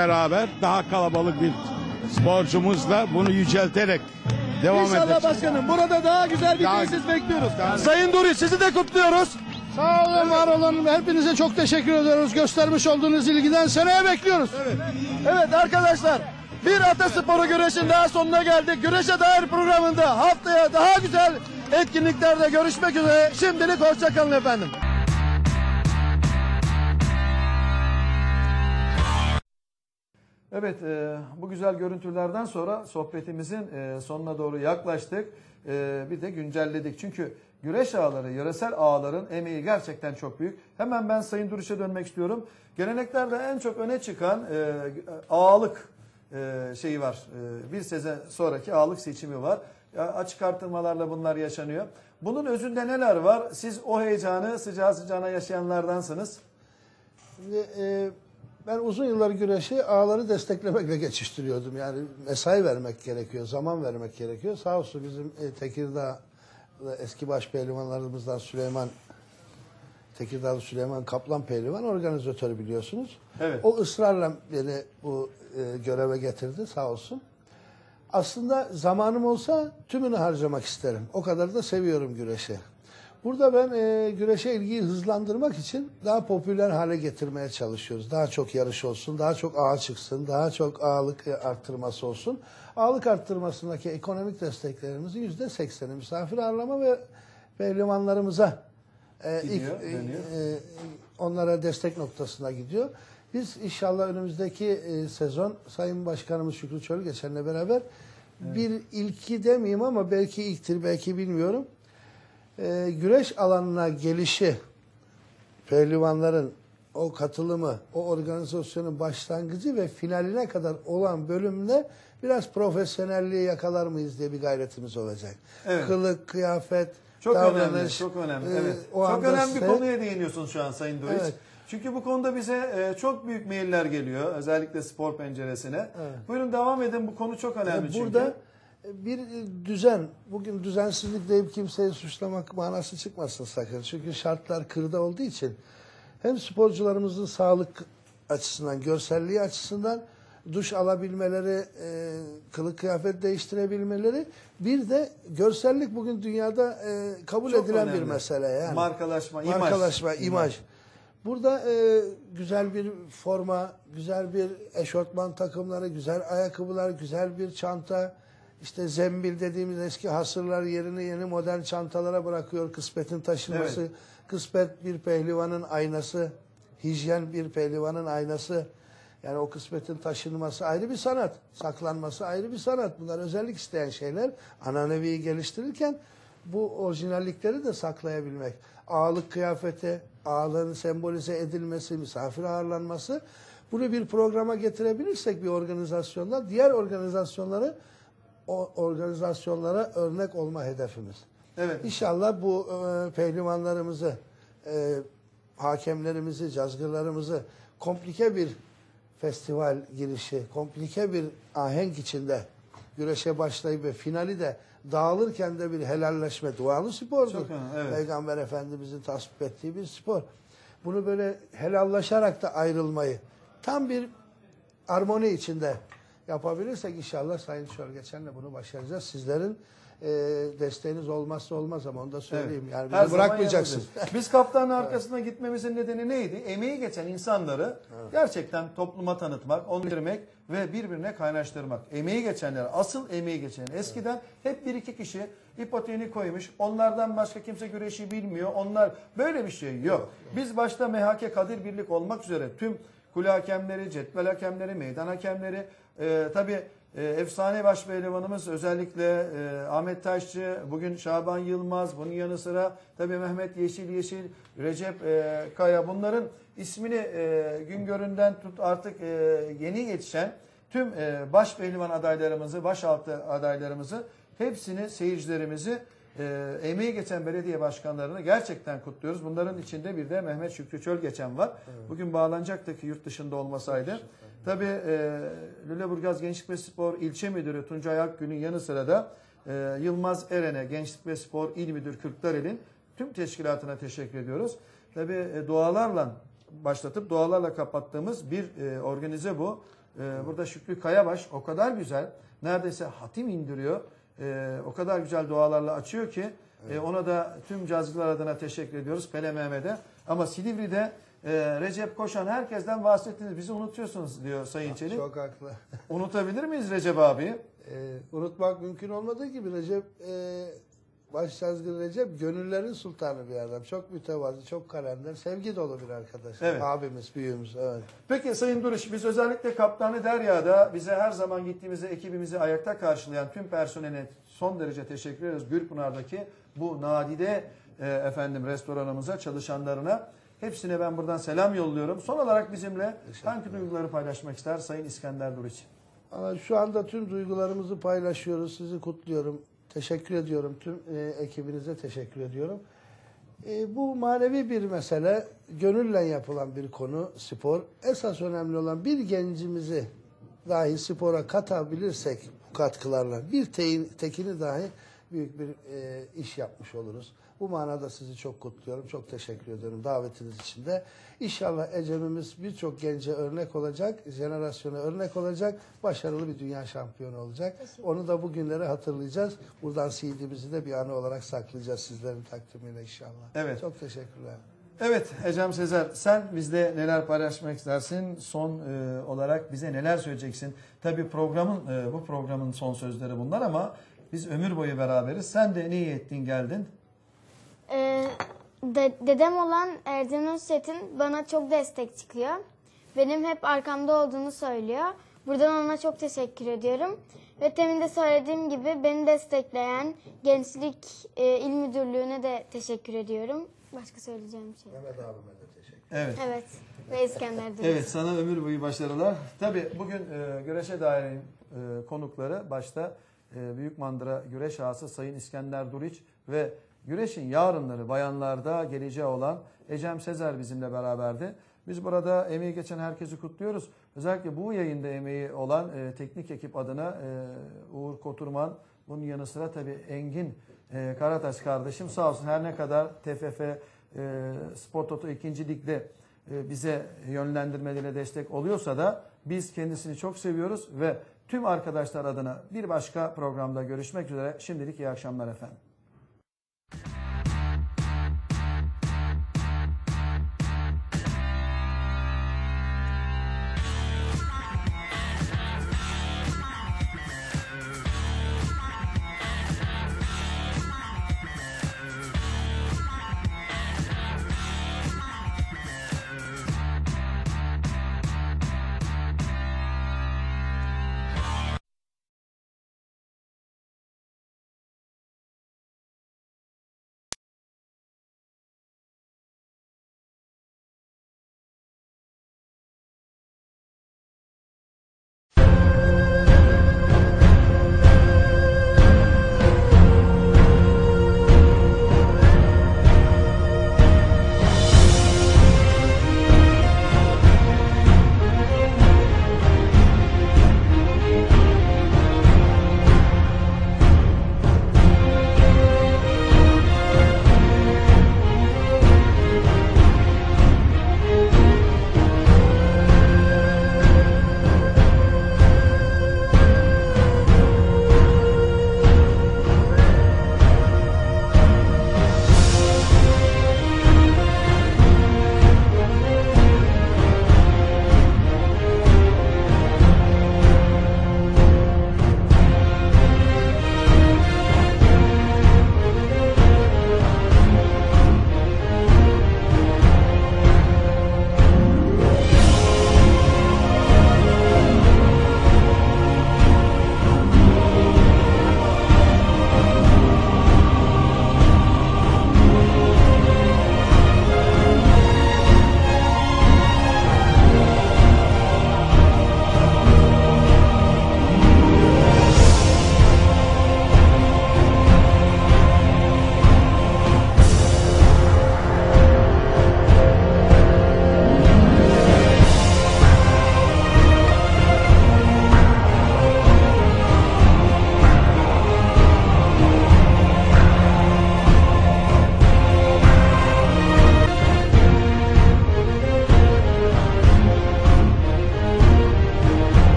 beraber daha kalabalık bir sporcumuzla bunu yücelterek devam İnşallah edeceğiz. başkanım burada daha güzel bir Daha- tesis bekliyoruz. Daha- Sayın Duri sizi de kutluyoruz. Sağ olun, var olun. Hepinize çok teşekkür ediyoruz. Göstermiş olduğunuz ilgiden seneye bekliyoruz. Evet arkadaşlar bir atasporu güreşin daha sonuna geldik. Güreşe dair programında haftaya daha güzel etkinliklerde görüşmek üzere. Şimdilik hoşçakalın efendim. Evet, e, bu güzel görüntülerden sonra sohbetimizin e, sonuna doğru yaklaştık. E, bir de güncelledik. Çünkü güreş ağları, yöresel ağların emeği gerçekten çok büyük. Hemen ben Sayın Duruş'a dönmek istiyorum. Geleneklerde en çok öne çıkan e, ağalık e, şeyi var. E, bir sezon sonraki ağalık seçimi var. Ya, açık artırmalarla bunlar yaşanıyor. Bunun özünde neler var? Siz o heyecanı sıcağı sıcağına yaşayanlardansınız. Şimdi, e, ben uzun yıllar güreşi ağları desteklemekle geçiştiriyordum. Yani mesai vermek gerekiyor, zaman vermek gerekiyor. Sağ olsun bizim e, Tekirdağ eski baş pehlivanlarımızdan Süleyman Tekirdağlı Süleyman Kaplan pehlivan organizatörü biliyorsunuz. Evet. O ısrarla beni bu e, göreve getirdi sağ olsun. Aslında zamanım olsa tümünü harcamak isterim. O kadar da seviyorum güreşi. Burada ben e, güreşe ilgiyi hızlandırmak için daha popüler hale getirmeye çalışıyoruz. Daha çok yarış olsun, daha çok ağa çıksın, daha çok ağırlık e, arttırması olsun. Ağırlık arttırmasındaki ekonomik desteklerimizin yüzde sekseni misafir ağırlama ve pehlivanlarımıza e, Gidiyor, ilk, e, e, onlara destek noktasına gidiyor. Biz inşallah önümüzdeki e, sezon Sayın Başkanımız Şükrü Çölgeçen'le beraber bir ilki demeyeyim ama belki ilktir, belki bilmiyorum. E, güreş alanına gelişi, pehlivanların o katılımı, o organizasyonun başlangıcı ve finaline kadar olan bölümde biraz profesyonelliği yakalar mıyız diye bir gayretimiz olacak. Evet. Kılık, kıyafet, Çok davranış. önemli, çok önemli. e, evet. o Çok önemli bir size- konuya değiniyorsunuz şu an Sayın Doris. Evet. Çünkü bu konuda bize e, çok büyük mailler geliyor. Özellikle spor penceresine. Evet. Buyurun devam edin. Bu konu çok önemli Yani çünkü. burada bir düzen, bugün düzensizlik deyip kimseyi suçlamak manası çıkmasın sakın. Çünkü şartlar kırda olduğu için hem sporcularımızın sağlık açısından, görselliği açısından duş alabilmeleri, e, kılık kıyafet değiştirebilmeleri bir de görsellik bugün dünyada e, kabul Çok edilen bir önemli. mesele yani. Markalaşma, imaj. Markalaşma, imaj. Burada e, güzel bir forma, güzel bir eşortman takımları, güzel ayakkabılar, güzel bir çanta, işte zembil dediğimiz eski hasırlar yerini yeni modern çantalara bırakıyor. Kısmetin taşınması, Evet. kısmet bir pehlivanın aynası, hijyen bir pehlivanın aynası. Yani o kısmetin taşınması ayrı bir sanat, saklanması ayrı bir sanat. Bunlar özellik isteyen şeyler. Ananeviyi geliştirirken bu orijinallikleri de saklayabilmek. Ağalık kıyafeti, ağalığın sembolize edilmesi, misafir ağırlanması. Bunu bir programa getirebilirsek bir organizasyonda diğer organizasyonları o organizasyonlara örnek olma hedefimiz. Evet. İnşallah bu e, pehlivanlarımızı, e, hakemlerimizi, cazgırlarımızı komplike bir festival girişi, komplike bir ahenk içinde güreşe başlayıp ve finali de dağılırken de bir helalleşme dualı spordur. Çok önemli, evet. Peygamber Efendimizin tasvip ettiği bir spor. Bunu böyle helallaşarak da ayrılmayı tam bir armoni içinde yapabilirsek inşallah Sayın Çölgeçen'le bunu başaracağız. Sizlerin e, desteğiniz olmazsa olmaz ama onu da söyleyeyim. Evet. Yani Her bizi yanındayız. Biz kaptanın arkasına gitmemizin nedeni neydi? Emeği geçen insanları gerçekten topluma tanıtmak, onu bildirmek ve birbirine kaynaştırmak. Emeği geçenler, asıl emeği geçen. Eskiden hep bir iki kişi ipoteğini koymuş. Onlardan başka kimse güreşi bilmiyor. Onlar böyle bir şey yok. Biz başta MHK Kadir Birlik olmak üzere tüm kule hakemleri, cetvel hakemleri, meydan hakemleri, e, tabii e, efsane başpehlivanımız özellikle e, Ahmet Taşçı, bugün Şaban Yılmaz, bunun yanı sıra tabii Mehmet Yeşil Yeşil, Recep e, Kaya. Bunların ismini e, Güngör'ünden tut artık e, yeni yetişen tüm e, başpehlivan adaylarımızı, başaltı adaylarımızı hepsini seyircilerimizi e, emeği geçen belediye başkanlarını gerçekten kutluyoruz. Bunların içinde bir de Mehmet Şükrü Çöl geçen var. Bugün bağlanacaktı ki yurt dışında olmasaydı. Tabii e, Lüleburgaz Gençlik ve Spor İlçe Müdürü Tuncay Akgün'ün yanı sıra da e, Yılmaz Eren'e Gençlik ve Spor İl Müdür Kırklareli'nin tüm teşkilatına teşekkür ediyoruz. Tabii e, dualarla başlatıp dualarla kapattığımız bir e, organize bu. Ee, burada Şükrü Kayabaş o kadar güzel. Neredeyse hatim indiriyor. Ee, o kadar güzel dualarla açıyor ki e, ona da tüm cazgılar adına teşekkür ediyoruz Pele Mehmet'e. Ama Silivri'de e, Recep Koşan herkesten bahsettiniz. Bizi unutuyorsunuz diyor Sayın Çelik. Çok haklı. Unutabilir miyiz Recep abi? Ee, unutmak mümkün olmadığı gibi Recep e, Başsazgın Recep gönüllerin sultanı bir adam. Çok mütevazı, çok kalender, sevgi dolu bir arkadaş. Evet. Abimiz, büyüğümüz. Evet. Peki Sayın Duruş biz özellikle Kaptanı Derya'da bize her zaman gittiğimizde ekibimizi ayakta karşılayan tüm personeline son derece teşekkür ederiz. Gürpınar'daki bu nadide e, efendim restoranımıza çalışanlarına hepsine ben buradan selam yolluyorum. Son olarak bizimle hangi duyguları paylaşmak ister Sayın İskender Duruç? Ama şu anda tüm duygularımızı paylaşıyoruz. Sizi kutluyorum. Teşekkür ediyorum. Tüm e, ekibinize teşekkür ediyorum. E, bu manevi bir mesele. Gönülle yapılan bir konu spor. Esas önemli olan bir gencimizi dahi spora katabilirsek bu katkılarla bir teyin, tekini dahi büyük bir e, iş yapmış oluruz. Bu manada sizi çok kutluyorum. Çok teşekkür ediyorum davetiniz için de. İnşallah Ecem'imiz birçok gence örnek olacak, jenerasyona örnek olacak, başarılı bir dünya şampiyonu olacak. Onu da bugünleri hatırlayacağız. Buradan CD'mizi de bir anı olarak saklayacağız sizlerin takdimiyle inşallah. Evet. Çok teşekkürler. Evet Ecem Sezer sen bizde neler paylaşmak istersin? Son e, olarak bize neler söyleyeceksin? Tabii programın e, bu programın son sözleri bunlar ama biz ömür boyu beraberiz. Sen de iyi ettin geldin? Ee, de- dedem olan Erdem Özçetin bana çok destek çıkıyor. Benim hep arkamda olduğunu söylüyor. Buradan ona çok teşekkür ediyorum. Ve temin de söylediğim gibi beni destekleyen Gençlik e, İl Müdürlüğü'ne de teşekkür ediyorum. Başka söyleyeceğim bir şey. yok. Mehmet abime de teşekkür Evet. Evet. Ve İskender Deniz. Evet sana ömür boyu başarılar. Tabii bugün e, güreşe dair e, konukları başta e, Büyük Mandıra güreş ağası Sayın İskender Duriç ve güreşin yarınları bayanlarda geleceği olan Ecem Sezer bizimle beraberdi. Biz burada emeği geçen herkesi kutluyoruz. Özellikle bu yayında emeği olan e, teknik ekip adına e, Uğur Koturman, bunun yanı sıra tabii Engin e, Karataş kardeşim sağ olsun her ne kadar TFF e, Spor Toto 2. Lig'de e, bize yönlendirmeleriyle destek oluyorsa da biz kendisini çok seviyoruz ve tüm arkadaşlar adına bir başka programda görüşmek üzere. Şimdilik iyi akşamlar efendim.